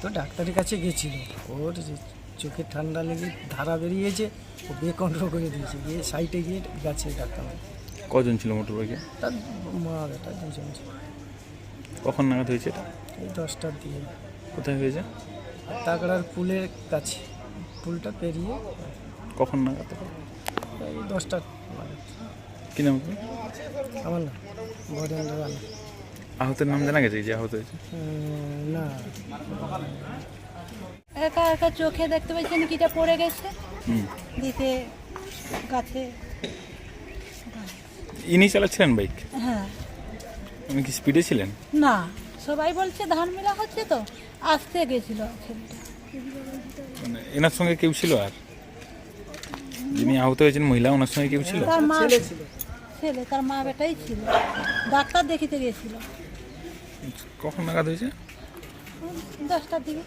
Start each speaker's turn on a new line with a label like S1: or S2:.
S1: তো ডাক্তারের কাছে গেছিল ওর যে চোখে ঠান্ডা লেগে ধারা বেরিয়েছে ও বে কন্ট্রোল করে দিয়েছে। গিয়ে সাইডে গিয়ে গেছে ডাক্তার
S2: কজন ছিল মোটর বাইকে
S1: তার মা বেটা দুজন ছিল।
S2: কখন নাগাদ হয়েছে এটা?
S1: এই দশটার দিয়ে
S2: কোথায় হয়েছে?
S1: তাগড়ার পুলের কাছে। পুলটা পেরিয়ে
S2: কখন নাগাদ?
S1: এই দশটার।
S2: কি নাম
S1: আমার না বরেন্দ্র রানা।
S2: আহতের নাম জানা গেছে যে আহত হয়েছে?
S1: না।
S3: একা একা চোখে দেখতে পাচ্ছেন কিটা পড়ে গেছে।
S2: হুম।
S3: দিতে গাছে।
S2: ইনি চালাচ্ছিলেন বাইক?
S3: হ্যাঁ।
S2: উনি কি স্পিডে ছিলেন?
S3: না সবাই বলছে ধান মেলা হচ্ছে তো আসতে গেছিল ছেলেটা
S2: মানে এনার সঙ্গে কেউ ছিল আর? যিনি আহত হয়েছেন মহিলা ওনার সঙ্গে কেউ ছিল?
S3: তার মা
S1: ছেলে।
S3: ছেলে তার মা বেটাই ছিল। ডাক্তার দেখিতে গেছিল।
S2: কখন নাগাদ হয়েছে?
S3: দশটার দিকে।